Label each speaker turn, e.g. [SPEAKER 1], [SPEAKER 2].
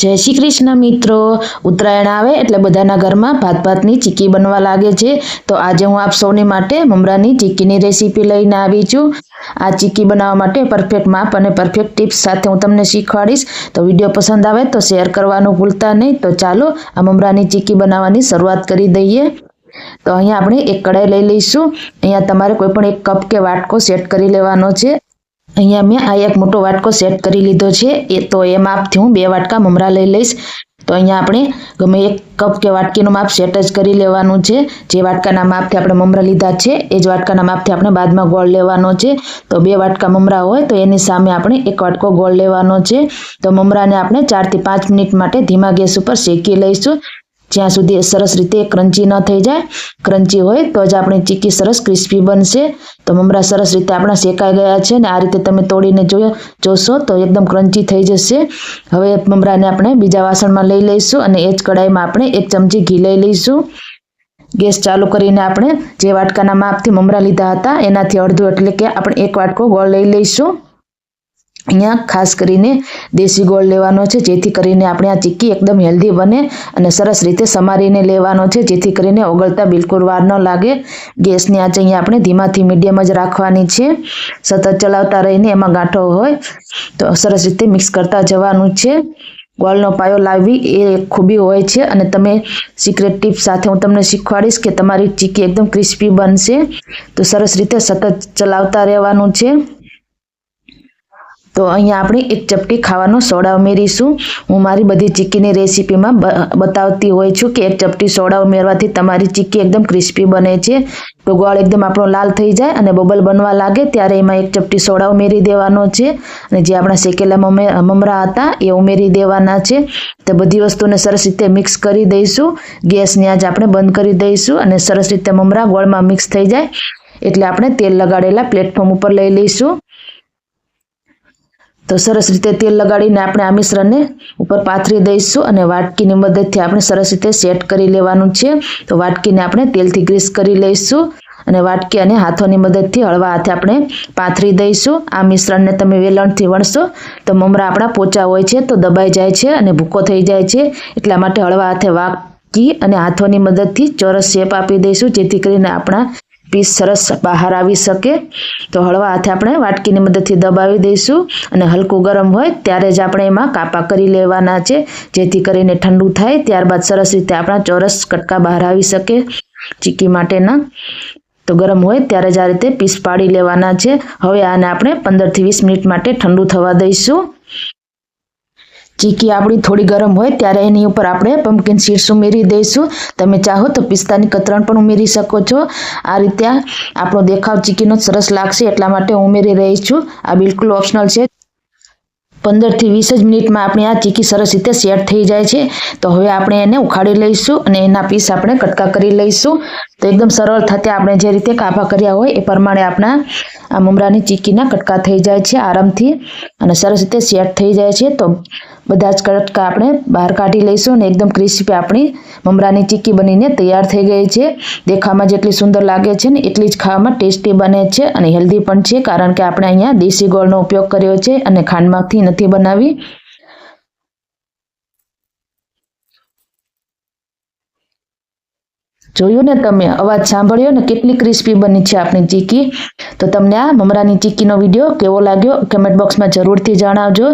[SPEAKER 1] જય શ્રી કૃષ્ણ મિત્રો. ઉત્તરાયણ આવે એટલે બધાના ઘરમાં ભાત ભાતની ચીક્કી બનવા લાગે છે. તો આજે હું આપ સૌને માટે મમરાની ચીક્કીની રેસીપી લઈને આવી છું. આ ચીક્કી બનાવવા માટે પરફેક્ટ માપ અને પરફેક્ટ ટિપ્સ સાથે હું તમને શીખવાડીશ. તો વીડિયો પસંદ આવે તો શેર કરવાનું ભૂલતા નહીં. તો ચાલો આ મમરાની ચીક્કી બનાવવાની શરૂઆત કરી દઈએ. તો અહીંયા આપણે એક કઢાઈ લઈ લઈશું. અહીંયા તમારે કોઈ પણ એક કપ કે વાટકો સેટ કરી લેવાનો છે. અહીંયા મેં આ એક મોટો વાટકો સેટ કરી લીધો છે. એ તો એ માપથી હું બે વાટકા મમરા લઈ લઈશ. તો અહીંયા આપણે ગમે એક કપ કે વાટકીનું માપ સેટ જ કરી લેવાનું છે. જે વાટકાના માપથી આપણે મમરા લીધા છે, એ જ વાટકાના માપથી આપણે બાદમાં ગોળ લેવાનો છે. તો બે વાટકા મમરા હોય તો એની સામે આપણે એક વાટકો ગોળ લેવાનો છે. તો મમરાને આપણે ચારથી પાંચ મિનિટ માટે ધીમા ગેસ ઉપર શેકી લઈશું. જ્યાં સુધી સરસ રીતે ક્રંચી ન થઈ જાય ક્રંચી હોય, તો જ આપણી ચીકી સરસ ક્રિસ્પી બનશે. તો મમરા સરસ રીતે આપણા શેકાઈ ગયા છે ને આ રીતે તમે તોડીને જો, જોશો તો એકદમ ક્રંચી થઈ જશે. હવે મમરાને આપણે બીજા વાસણમાં લઈ લઈશું અને એ જ કડાઈમાં આપણે એક ચમચી ઘી લઈ લઈશું. ગેસ ચાલુ કરીને આપણે જે વાટકાના માપથી મમરા લીધા હતા, એનાથી અડધું એટલે કે આપણે એક વાટકો ગોળ લઈ લઈશું. અહીંયા ખાસ કરીને દેશી ગોળ લેવાનો છે, જેથી કરીને આપણે આ ચીક્કી એકદમ હેલ્ધી બને અને સરસ રીતે સમારીને લેવાનો છે, જેથી કરીને ઓગળતા બિલકુલ વાર ન લાગે. ગેસની આંચ અહીંયા આપણે ધીમાથી મીડિયમ જ રાખવાની છે. સતત ચલાવતા રહીને એમાં ગાંઠો હોય તો સરસ રીતે મિક્સ કરતા જવાનું છે. ગોળનો પાયો લાવવી એ ખૂબી હોય છે અને તમે સિક્રેટ ટીપ સાથે હું તમને શીખવાડીશ કે તમારી ચીક્કી એકદમ ક્રિસ્પી બનશે. તો સરસ રીતે સતત ચલાવતા રહેવાનું છે. તો અહીંયા આપણે એક ચપટી ખાવાનો સોડા ઉમેરીશું. હું મારી બધી ચીક્કીની રેસીપીમાં બતાવતી હોય છું કે એક ચપટી સોડા ઉમેરવાથી તમારી ચીક્કી એકદમ ક્રિસ્પી બને છે. તો ગોળ એકદમ આપણો લાલ થઈ જાય અને બબલ બનવા લાગે ત્યારે એમાં એક ચપટી સોડા ઉમેરી દેવાનો છે. અને જે આપણા શેકેલા મમરા હતા એ ઉમેરી દેવાના છે. તો બધી વસ્તુને સરસ રીતે મિક્સ કરી દઈશું. ગેસની આજ આપણે બંધ કરી દઈશું અને સરસ રીતે મમરા ગોળમાં મિક્સ થઈ જાય. એટલે આપણે તેલ લગાડેલા પ્લેટફોર્મ ઉપર લઈ લઈશું. તો સરસ રીતે તેલ લગાડીને આપણે આ મિશ્રણને ઉપર પાથરી દઈશું અને વાટકીની મદદથી આપણે સરસ રીતે સેટ કરી લેવાનું છે. તો વાટકીને આપણે તેલથી ગ્રીસ કરી લઈશું અને વાટકી અને હાથોની મદદથી હળવા હાથે આપણે પાથરી દઈશું. આ મિશ્રણને તમે વેલણથી વણશો તો મમરા આપણા પોચા હોય છે તો દબાઈ જાય છે અને ભૂકો થઈ જાય છે. એટલા માટે હળવા હાથે વાટકી અને હાથોની મદદથી ચોરસ શેપ આપી દઈશું જેથી કરીને આપણા પીસ સરસ બહાર આવી શકે. તો હળવા હાથે આપણે વાટકીની મદદથી દબાવી દઈશું અને હલકું ગરમ હોય ત્યારે જ આપણે એમાં કાપા કરી લેવાના છે. જેથી કરીને ઠંડુ થાય ત્યારબાદ સરસ રીતે આપણા ચોરસ કટકા બહાર આવી શકે ચીકી માટેના. તો ગરમ હોય ત્યારે જ આ રીતે પીસ પાડી લેવાના છે. હવે આને આપણે પંદરથી વીસ મિનિટ માટે ઠંડુ થવા દઈશું. ચીકી આપણી થોડી ગરમ હોય ત્યારે એની ઉપર આપણે પમ્પકિન સીડ્સ ઉમેરી દઈશું. તમે ચાહો તો પિસ્તાની કતરણ પણ ઉમેરી શકો છો. આ રીતે આપણો દેખાવ ચીકીનો સરસ લાગશે એટલા માટે ઉમેરી રહી છું. આ બિલકુલ ઓપ્શનલ છે. પંદરથી વીસ જ મિનિટમાં આપણી આ ચીકી સરસ રીતે સેટ થઈ જાય છે. તો હવે આપણે એને ઉખાડી લઈશું અને એના પીસ આપણે કટકા કરી લઈશું. તો એકદમ સરળ થતે આપણે જે રીતે કાપા કર્યા હોય એ પ્રમાણે આપણા આ મમરાની ચીકીના કટકા થઈ જાય છે આરામથી અને સરસ રીતે સેટ થઈ જાય છે. તો બધા જ કટકા આપણે બહાર કાઢી લઈશું અને એકદમ ક્રિસ્પી આપણી મમરાની ચીકી બનીને તૈયાર થઈ ગઈ છે. દેખાવામાં જેટલી સુંદર લાગે છે ને એટલી જ ખાવામાં ટેસ્ટી બને છે અને હેલ્ધી પણ છે, કારણ કે આપણે અહીંયા દેશી ગોળનો ઉપયોગ કર્યો છે અને ખાંડમાંથી નથી બનાવી. જોયું ને તમે, અવાજ સાંભળ્યો ને? કેટલી ક્રિસ્પી બની છે આપણી ચીક્કી તો તમને આ મમરાની ચીક્કીનો વીડિયો કેવો લાગ્યો? કમેન્ટ બોક્સમાં જરૂરથી જણાવજો.